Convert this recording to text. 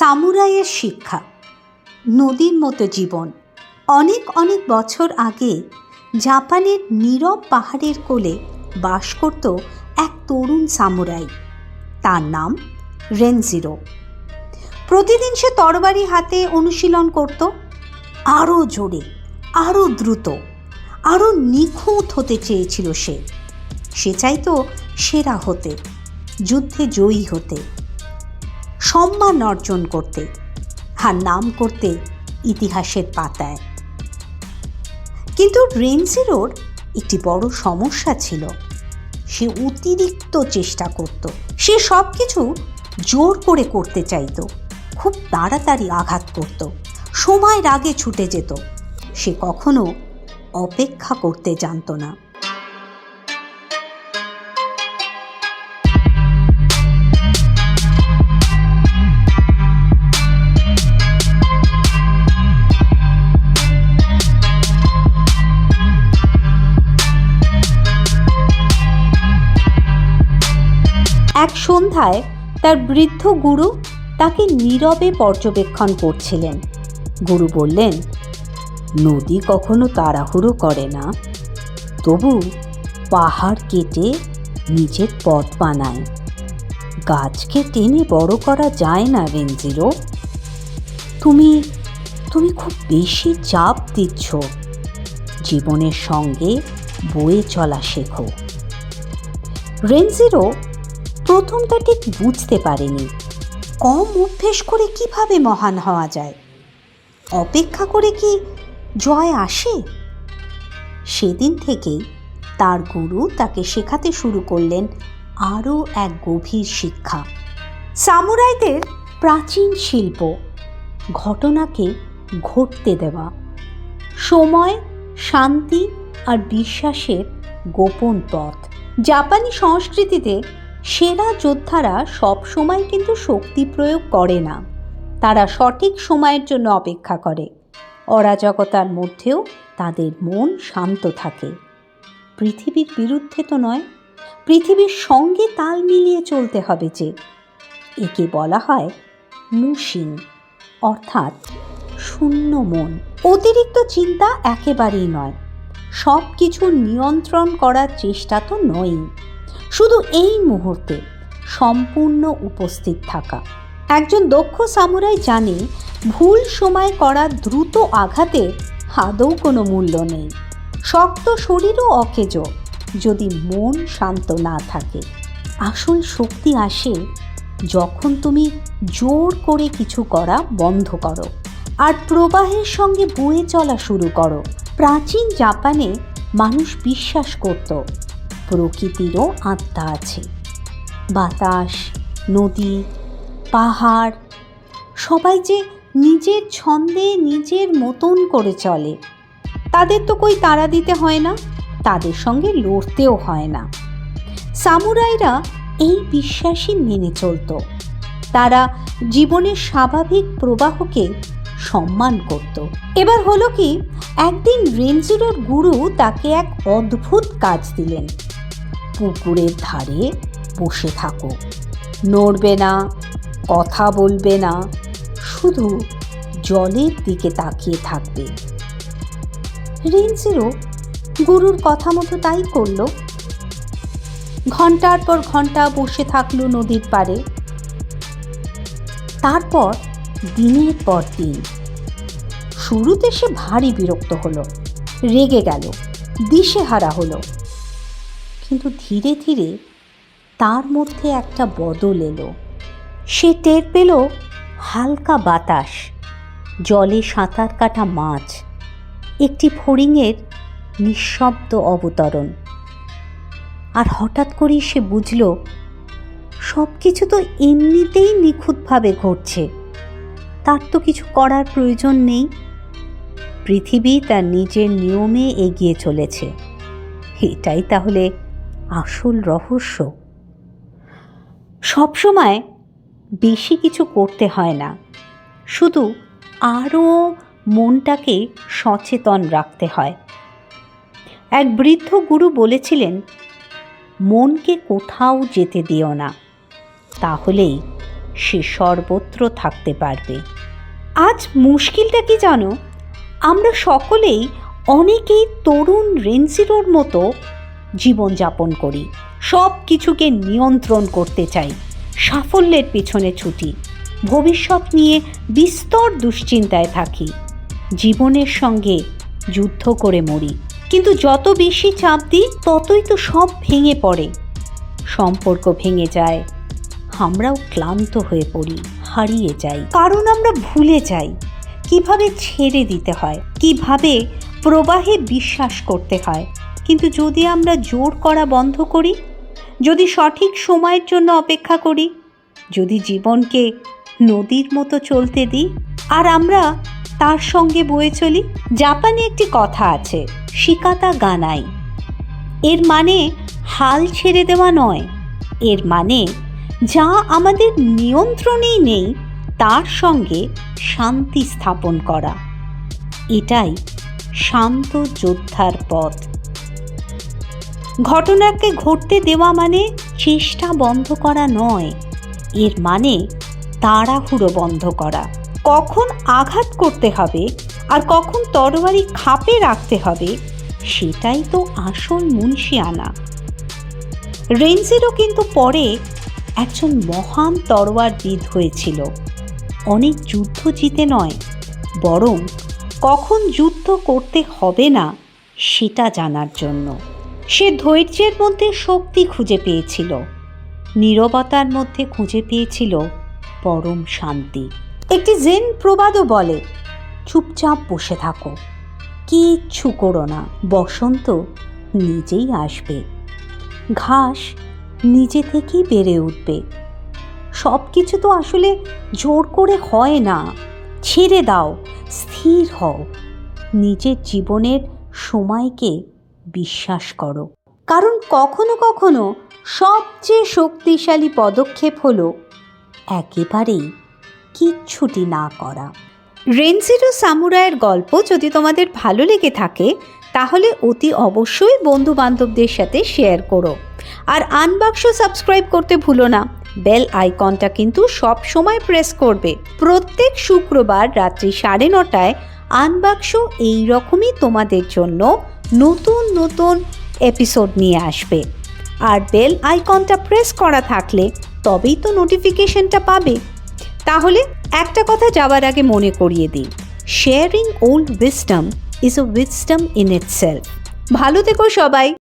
সামুরাইয়ের শিক্ষা। নদীর মতো জীবন। অনেক অনেক বছর আগে জাপানের নীরব পাহাড়ের কোলে বাস করত এক তরুণ সামুরাই। তার নাম রেনজিরো। প্রতিদিন সে তরবারি হাতে অনুশীলন করত। আরও জোরে, আরও দ্রুত, আরও নিখুঁত হতে চেয়েছিল সে। সে চাইতো সেরা হতে, যুদ্ধে জয়ী হতে। সম্মান অর্জন করতে আর নাম করতে ইতিহাসের পাতায়। কিন্তু রেনজিরোর একটি বড় সমস্যা ছিল। সে অতিরিক্ত চেষ্টা করত। সে সব কিছু জোর করে করতে চাইতো। খুব তাড়াতাড়ি আঘাত করত। সময়ের আগে ছুটে যেত। সে কখনো অপেক্ষা করতে জানতো না। এক সন্ধ্যায় তার বৃদ্ধ গুরু তাকে নীরবে পর্যবেক্ষণ করছিলেন। গুরু বললেন, নদী কখনো তাড়াহুড়ো করে না। তবু পাহাড় কেটে নিজের পথ বানায়। গাছকে টেনে বড় করা যায় না রেঞ্জিরো তুমি তুমি খুব বেশি চাপ দিচ্ছ। জীবনের সঙ্গে বয়ে চলা শেখো। রেঞ্জিরো প্রথমটা ঠিক বুঝতে পারেনি। কম অভ্যেস করে কীভাবে মহান হওয়া যায়? অপেক্ষা করে কি জয় আসে? সেদিন থেকেই তার গুরু তাকে শেখাতে শুরু করলেন আরও এক গভীর শিক্ষা। সামুরাইদের প্রাচীন শিল্প, ঘটনাকে ঘটতে দেওয়া, সময়, শান্তি আর বিশ্বাসের গোপন পথ। জাপানি সংস্কৃতিতে সেরা যোদ্ধারা সব সময় কিন্তু শক্তি প্রয়োগ করে না। তারা সঠিক সময়ের জন্য অপেক্ষা করে। অরাজকতার মধ্যেও তাদের মন শান্ত থাকে। পৃথিবীর বিরুদ্ধে তো নয়, পৃথিবীর সঙ্গে তাল মিলিয়ে চলতে হবে যে। একে বলা হয় মুশিন, অর্থাৎ শূন্য মন। অতিরিক্ত চিন্তা একেবারেই নয়। সব কিছু নিয়ন্ত্রণ করার চেষ্টা তো নয়ই। শুধু এই মুহূর্তে সম্পূর্ণ উপস্থিত থাকা। একজন দক্ষ সামুরাই জানে, ভুল সময় করা দ্রুত আঘাতে আদৌ কোনো মূল্য নেই। শক্ত শরীরও অকেজ, যদি মন শান্ত না থাকে। আসল শক্তি আসে যখন তুমি জোর করে কিছু করা বন্ধ করো আর প্রবাহের সঙ্গে বয়ে চলা শুরু করো। প্রাচীন জাপানে মানুষ বিশ্বাস করত প্রকৃতিরও আত্মা আছে। বাতাস, নদী, পাহাড়, সবাই যে নিজের ছন্দে নিজের মতন করে চলে, তাদের তো কই তাড়া দিতে হয় না, তাদের সঙ্গে লড়তেও হয় না। সামুরাইরা এই বিশ্বাসই মেনে চলত। তারা জীবনের স্বাভাবিক প্রবাহকে সম্মান করত। এবার হলো কি, একদিন রেঞ্জিরোর গুরু তাকে এক অদ্ভুত কাজ দিলেন। পুকুরের ধারে বসে থাকো। নড়বে না, কথা বলবে না, শুধু জলের দিকে তাকিয়ে থাকবে। রেঞ্জিরো গুরুর কথা মতো তাই করল। ঘণ্টার পর ঘণ্টা বসে থাকল নদীর পাড়ে। তারপর দিনের পর দিন। শুরুতে সে ভারী বিরক্ত হলো, রেগে গেল, দিশেহারা হলো। কিন্তু ধীরে ধীরে তার মধ্যে একটা বদল এলো। সে টের পেল হালকা বাতাস, জলে সাঁতার কাটা মাছ, একটি ফড়িংয়ের নিঃশব্দ অবতরণ। আর হঠাৎ করেই সে বুঝল সব কিছু তো এমনিতেই নিখুঁতভাবে ঘটছে। তার তো কিছু করার প্রয়োজন নেই। পৃথিবী তার নিজের নিয়মে এগিয়ে চলেছে। এটাই তাহলে আসল রহস্য। সবসময় বেশি কিছু করতে হয় না। শুধু আরও মনটাকে সচেতন রাখতে হয়। এক বৃদ্ধ গুরু বলেছিলেন, মনকে কোথাও যেতে দিও না, তাহলেই সে সর্বত্র থাকতে পারবে। আজ মুশকিলটা কি জানো? আমরা সকলেই অনেকেই তরুণ রেঞ্জিরোর মতো জীবনযাপন করি। সব কিছুকে নিয়ন্ত্রণ করতে চাই। সাফল্যের পিছনে ছুটি। ভবিষ্যৎ নিয়ে বিস্তর দুশ্চিন্তায় থাকি। জীবনের সঙ্গে যুদ্ধ করে মরি। কিন্তু যত বেশি চাপ দিই, ততই তো সব ভেঙে পড়ে। সম্পর্ক ভেঙে যায়। আমরাও ক্লান্ত হয়ে পড়ি, হারিয়ে যাই। কারণ আমরা ভুলে যাই। কীভাবে ছেড়ে দিতে হয়? কীভাবে প্রবাহে বিশ্বাস করতে হয়? কিন্তু যদি আমরা জোর করা বন্ধ করি, যদি সঠিক সময়ের জন্য অপেক্ষা করি, যদি জীবনকে নদীর মতো চলতে দিই, আর আমরা তার সঙ্গে বয়ে চলি, জাপানে একটি কথা আছে, শিকাতা গানাই এর মানে হাল ছেড়ে দেওয়া নয়। এর মানে যা আমাদের নিয়ন্ত্রণেই নেই, তার সঙ্গে শান্তি স্থাপন করা। এটাই শান্ত যোদ্ধার পথ। ঘটনাকে ঘটতে দেওয়া মানে চেষ্টা বন্ধ করা নয়। এর মানে তাড়াহুড়ো বন্ধ করা। কখন আঘাত করতে হবে আর কখন তরবারি খাপে রাখতে হবে, সেটাই তো আসল মুন্সিয়ানা। রেঞ্জেরও কিন্তু পরে একজন মহান তরোয়ারবিদ হয়েছিল। অনেক যুদ্ধ জিতে নয়, বরং কখন যুদ্ধ করতে হবে না, সেটা জানার জন্য। সে ধৈর্যের মধ্যে শক্তি খুঁজে পেয়েছিল। নীরবতার মধ্যে খুঁজে পেয়েছিল পরম শান্তি। একটি জেন প্রবাদও বলে, চুপচাপ বসে থাকো, কিচ্ছু করো না, বসন্ত নিজেই আসবে। ঘাস নিজে থেকেই বেড়ে উঠবে। সব কিছু তো আসলে জোর করে হয় না। ছেড়ে দাও, স্থির হও। নিজের জীবনের সময়কে বিশ্বাস করো। কারণ কখনো কখনো সবচেয়ে শক্তিশালী পদক্ষেপ হলো একেবারেই কিচ্ছুটি না করা। রেনজিরো সামুরায়ের গল্প যদি তোমাদের ভালো লেগে থাকে, তাহলে অতি অবশ্যই বন্ধু বান্ধবদের সাথে শেয়ার করো। আর আনবাক্স সাবস্ক্রাইব করতে ভুলো না। বেল আইকনটা কিন্তু সব সময় প্রেস করবে। প্রত্যেক শুক্রবার রাত্রি সাড়ে নটায় আনবাক্স এই রকমই তোমাদের জন্য নতুন নতুন এপিসোড নিয়ে আসবে। আর বেল আইকনটা প্রেস করা থাকলে তবেই তো নোটিফিকেশনটা পাবে। তাহলে একটা কথা যাওয়ার আগে মনে করিয়ে দিই sharing old wisdom is uh wisdom in itself ভালো থেকো সবাই।